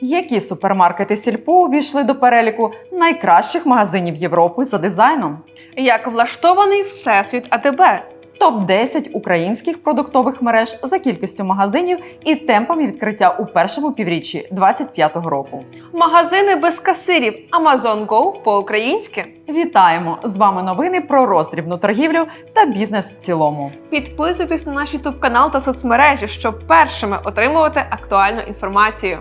Які супермаркети Сільпо увійшли до переліку найкращих магазинів Європи за дизайном? Як влаштований всесвіт АТБ? Топ 10 українських продуктових мереж за кількістю магазинів і темпами відкриття у першому півріччі 2025 року. Магазини без касирів Amazon Go по-українськи. Вітаємо! З вами новини про роздрібну торгівлю та бізнес в цілому. Підписуйтесь на наш YouTube канал та соцмережі, щоб першими отримувати актуальну інформацію.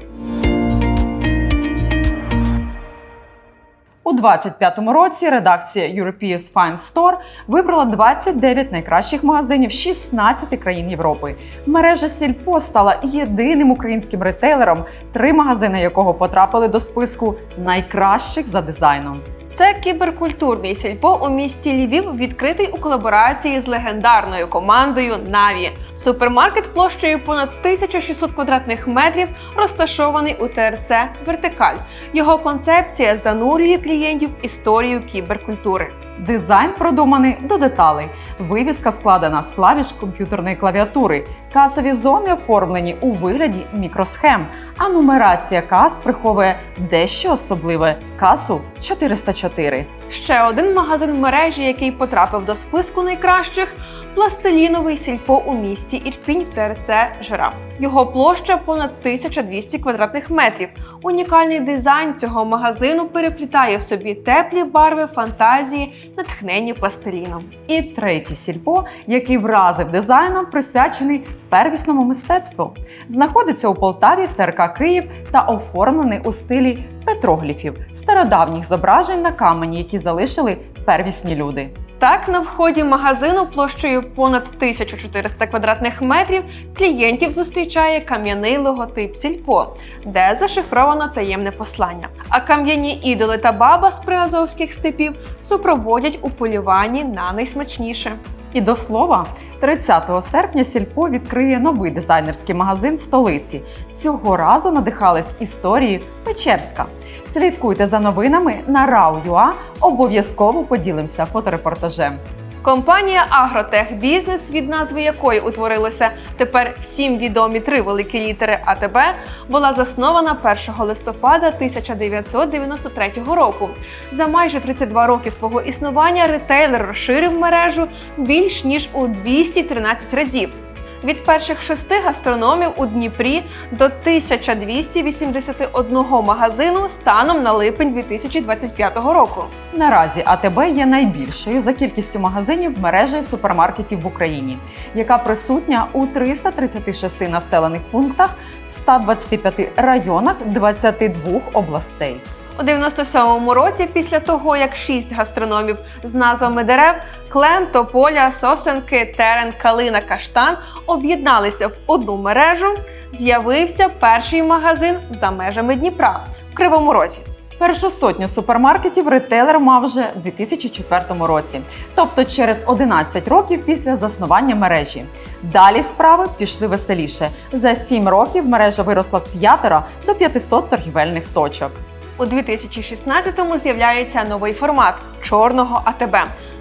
У 2025 році редакція European Fine Store вибрала 29 найкращих магазинів 16 країн Європи. Мережа Сільпо стала єдиним українським ретейлером, три магазини якого потрапили до списку найкращих за дизайном. Це кіберкультурний сільпо у місті Львів, відкритий у колаборації з легендарною командою Наві. Супермаркет площею понад 1600 квадратних метрів розташований у ТРЦ Вертикаль. Його концепція занурює клієнтів історію кіберкультури. Дизайн продуманий до деталей. Вивіска складена з клавіш комп'ютерної клавіатури. Касові зони оформлені у вигляді мікросхем, а нумерація кас приховує дещо особливе касу 404. Ще один магазин мережі, який потрапив до списку найкращих. Пластиліновий сільпо у місті Ірпінь в ТРЦ Жираф. Його площа понад 1200 квадратних метрів. Унікальний дизайн цього магазину переплітає в собі теплі барви фантазії, натхнені пластиліном. І третій сільпо, який вразив дизайном, присвячений первісному мистецтву. Знаходиться у Полтаві в ТРК Київ та оформлений у стилі петрогліфів, стародавніх зображень на камені, які залишили первісні люди. Так, на вході магазину площею понад 1400 квадратних метрів клієнтів зустрічає кам'яний логотип сільпо, де зашифровано таємне послання. А кам'яні ідоли та баба з приазовських степів супроводять у полюванні на найсмачніше. І до слова, 30 серпня Сільпо відкриє новий дизайнерський магазин столиці. Цього разу надихались історії Печерська. Слідкуйте за новинами на RAW.ua, обов'язково поділимося фоторепортажем. Компанія Агротех Бізнес, від назви якої утворилося тепер всім відомі три великі літери АТБ, була заснована 1 листопада 1993 року. За майже 32 роки свого існування ретейлер розширив мережу більш ніж у 213 разів. Від перших шести гастрономів у Дніпрі до 1281 магазину станом на липень 2025 року. Наразі АТБ є найбільшою за кількістю магазинів мережею супермаркетів в Україні, яка присутня у 336 населених пунктах в 125 районах 22 областей. У 97-му році, після того як шість гастрономів з назвами дерев Клен, Тополя, Сосенки, Терен, Калина, Каштан об'єдналися в одну мережу, з'явився перший магазин за межами Дніпра в Кривому Розі. Першу сотню супермаркетів ретейлер мав вже у 2004 році, тобто через 11 років після заснування мережі. Далі справи пішли веселіше. За 7 років мережа виросла в п'ятеро до 500 торгівельних точок. У 2016-му з'являється новий формат чорного АТБ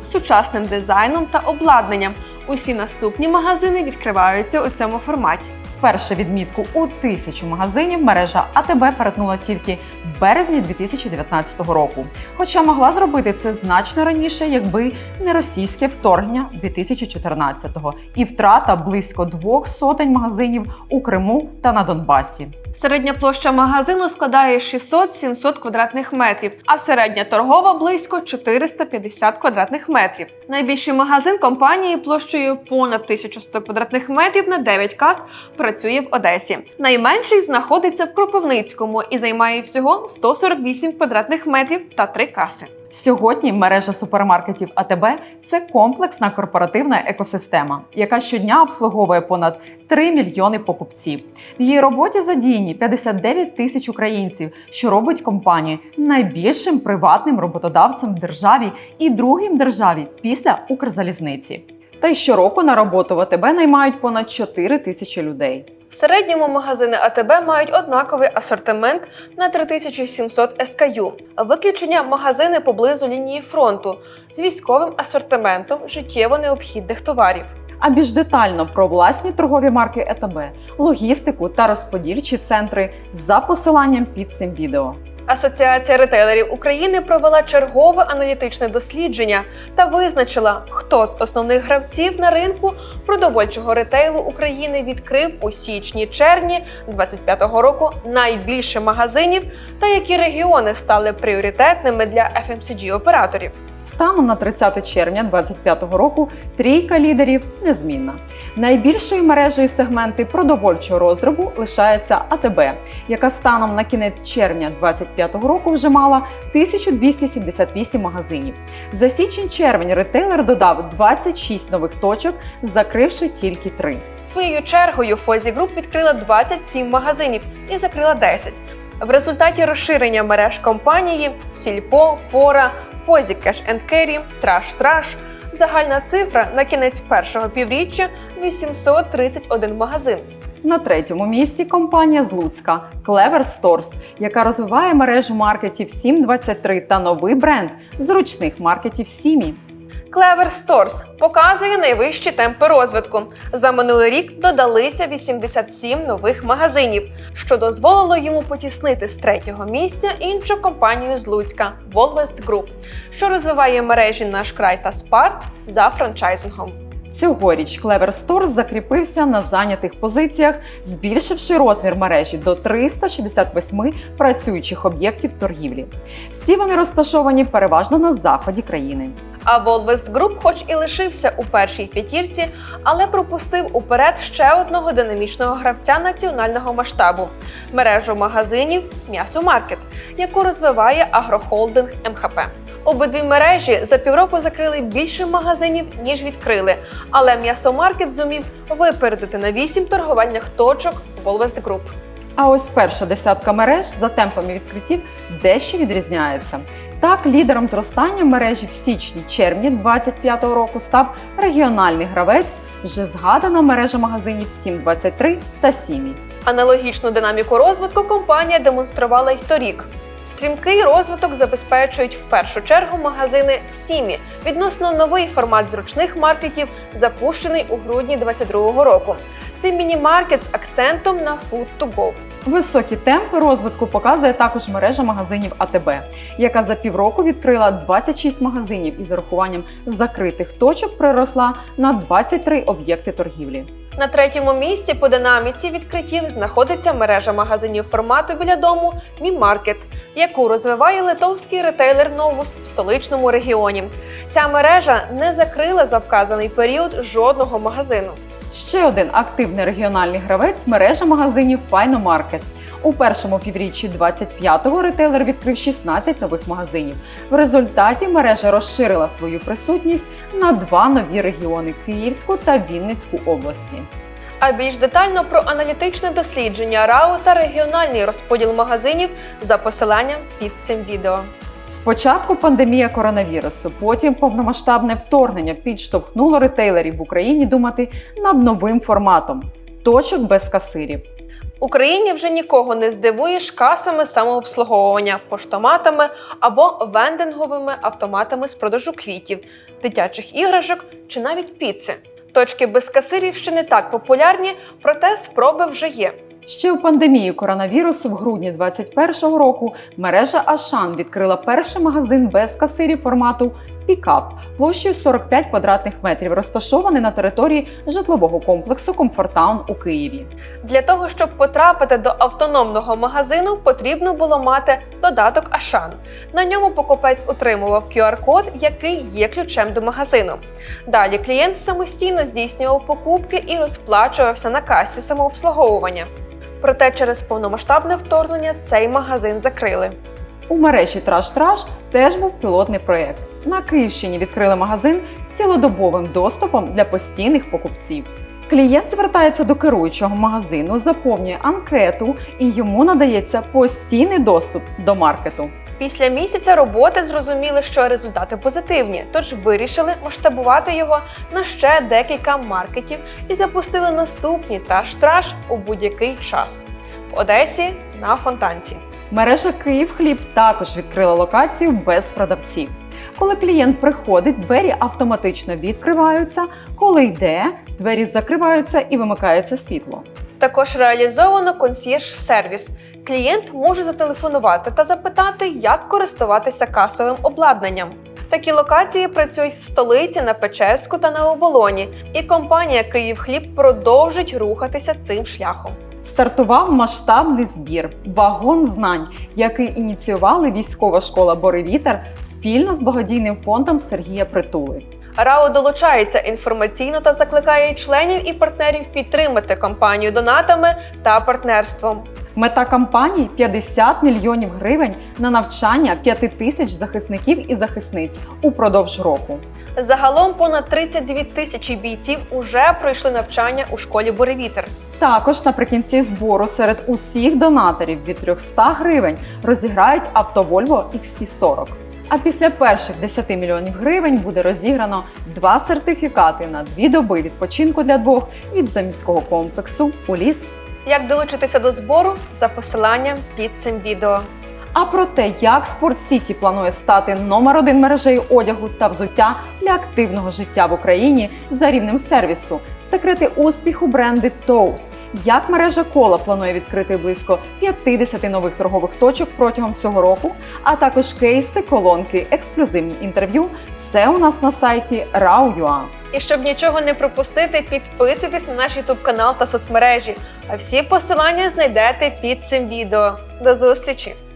з сучасним дизайном та обладнанням. Усі наступні магазини відкриваються у цьому форматі. Вперше відмітку у тисячу магазинів мережа АТБ перетнула тільки в березні 2019 року. Хоча могла зробити це значно раніше, якби не російське вторгнення 2014-го і втрата близько двох сотень магазинів у Криму та на Донбасі. Середня площа магазину складає 600-700 квадратних метрів, а середня торгова близько 450 квадратних метрів. Найбільший магазин компанії площею понад 1100 квадратних метрів на 9 кас працює в Одесі. Найменший знаходиться в Кропивницькому і займає всього 148 квадратних метрів та 3 каси. Сьогодні мережа супермаркетів АТБ це комплексна корпоративна екосистема, яка щодня обслуговує понад 3 мільйони покупців. В її роботі задіяні 59 тисяч українців, що робить компанію найбільшим приватним роботодавцем в державі і другим державі після Укрзалізниці. Та й щороку на роботу в АТБ наймають понад 4 тисячі людей. В середньому магазини АТБ мають однаковий асортимент на 3700 SKU. Виключення магазини поблизу лінії фронту з військовим асортиментом життєво необхідних товарів. А більш детально про власні торгові марки ЕТБ, логістику та розподільчі центри за посиланням під цим відео. Асоціація ретейлерів України провела чергове аналітичне дослідження та визначила, хто з основних гравців на ринку продовольчого ретейлу України відкрив у січні-червні 2025 року найбільше магазинів та які регіони стали пріоритетними для FMCG операторів. Станом на 30 червня 2025 року трійка лідерів незмінна. Найбільшою мережею сегменти продовольчого роздробу лишається АТБ, яка станом на кінець червня 2025 року вже мала 1278 магазинів. За січень-червень ретейлер додав 26 нових точок, закривши тільки 3. Своєю чергою Фозі Груп відкрила 27 магазинів і закрила 10. В результаті розширення мереж компанії Сільпо, Фора, Фозі Кеш Керрі, Траш Траш загальна цифра на кінець першого півріччя 831 магазин. На третьому місці компанія з Луцька Clever Stores, яка розвиває мережу маркетів 723 та новий бренд зручних маркетів Сімі. Clever Stores показує найвищі темпи розвитку. За минулий рік додалися 87 нових магазинів, що дозволило йому потіснити з третього місця іншу компанію з Луцька Volvest Group, що розвиває мережі наш край та спар за франчайзингом. Цьогоріч Clever Stores закріпився на зайнятих позиціях, збільшивши розмір мережі до 368 працюючих об'єктів торгівлі. Всі вони розташовані переважно на заході країни. А Volvest Group, хоч і лишився у першій п'ятірці, але пропустив уперед ще одного динамічного гравця національного масштабу мережу магазинів М'ясомаркет, яку розвиває агрохолдинг МХП. Обидві мережі за півроку закрили більше магазинів, ніж відкрили. Але м'ясомаркет зумів випередити на вісім торговельних точок Volvest Group. А ось перша десятка мереж за темпами відкриттів дещо відрізняється. Так, лідером зростання мережі в січні-червні 2025 року став регіональний гравець, вже згадана мережа магазинів 723 та Сімі. Аналогічну динаміку розвитку компанія демонструвала й торік. Стрімкий розвиток забезпечують в першу чергу магазини Сімі відносно новий формат зручних маркетів, запущений у грудні 2022 року. Це міні-маркет з акцентом на food to go. Високі темпи розвитку показує також мережа магазинів АТБ, яка за півроку відкрила 26 магазинів і з урахуванням закритих точок приросла на 23 об'єкти торгівлі. На третьому місці по динаміці відкриттів знаходиться мережа магазинів формату біля дому Мімаркет, яку розвиває литовський ретейлер Новус в столичному регіоні. Ця мережа не закрила за вказаний період жодного магазину. Ще один активний регіональний гравець мережа магазинів Файно Маркет. У першому півріччі 25-го ретейлер відкрив 16 нових магазинів. В результаті мережа розширила свою присутність на два нові регіони Київську та Вінницьку області. А більш детально про аналітичне дослідження РАО та регіональний розподіл магазинів за посиланням під цим відео. Спочатку пандемія коронавірусу, потім повномасштабне вторгнення підштовхнуло ретейлерів в Україні думати над новим форматом точок без касирів. Україні вже нікого не здивуєш касами самообслуговування, поштоматами або вендинговими автоматами з продажу квітів, дитячих іграшок чи навіть піци. Точки без касирів ще не так популярні, проте спроби вже є. Ще в пандемії коронавірусу в грудні 2021 року мережа Ашан відкрила перший магазин без касирів формату Пікап площею 45 квадратних метрів, розташований на території житлового комплексу Комфортаун у Києві. Для того, щоб потрапити до автономного магазину, потрібно було мати додаток Ашан. На ньому покупець отримував QR-код, який є ключем до магазину. Далі клієнт самостійно здійснював покупки і розплачувався на касі самообслуговування. Проте через повномасштабне вторгнення цей магазин закрили. У мережі Траш Траш теж був пілотний проєкт. На Київщині відкрили магазин з цілодобовим доступом для постійних покупців. Клієнт звертається до керуючого магазину, заповнює анкету і йому надається постійний доступ до маркету. Після місяця роботи зрозуміли, що результати позитивні, тож вирішили масштабувати його на ще декілька маркетів і запустили наступні траш-траш у будь-який час в Одесі на Фонтанці. Мережа Київ Хліб також відкрила локацію без продавців. Коли клієнт приходить, двері автоматично відкриваються. Коли йде, двері закриваються і вимикається світло. Також реалізовано консьєрж-сервіс. Клієнт може зателефонувати та запитати, як користуватися касовим обладнанням. Такі локації працюють в столиці на Печерську та на оболоні, і компанія Київхліб продовжить рухатися цим шляхом. Стартував масштабний збір вагон знань, який ініціювали військова школа Боревітер спільно з благодійним фондом Сергія Притули. РАО долучається інформаційно та закликає членів і партнерів підтримати компанію донатами та партнерством. Мета кампанії 50 мільйонів гривень на навчання 5 тисяч захисників і захисниць упродовж року. Загалом понад 32 тисячі бійців уже пройшли навчання у школі Боревітер. Також наприкінці збору серед усіх донаторів від 300 гривень розіграють авто Volvo XC40. А після перших 10 мільйонів гривень буде розіграно два сертифікати на дві доби відпочинку для двох від заміського комплексу у ліс. Як долучитися до збору за посиланням під цим відео. А про те, як Спорт Сіті планує стати номер один мережею одягу та взуття для активного життя в Україні за рівнем сервісу, секрети успіху бренди Toes, як мережа кола планує відкрити близько 50 нових торгових точок протягом цього року, а також кейси, колонки, ексклюзивні інтерв'ю. Все у нас на сайті rau.ua. І щоб нічого не пропустити, підписуйтесь на наш YouTube канал та соцмережі. А всі посилання знайдете під цим відео. До зустрічі!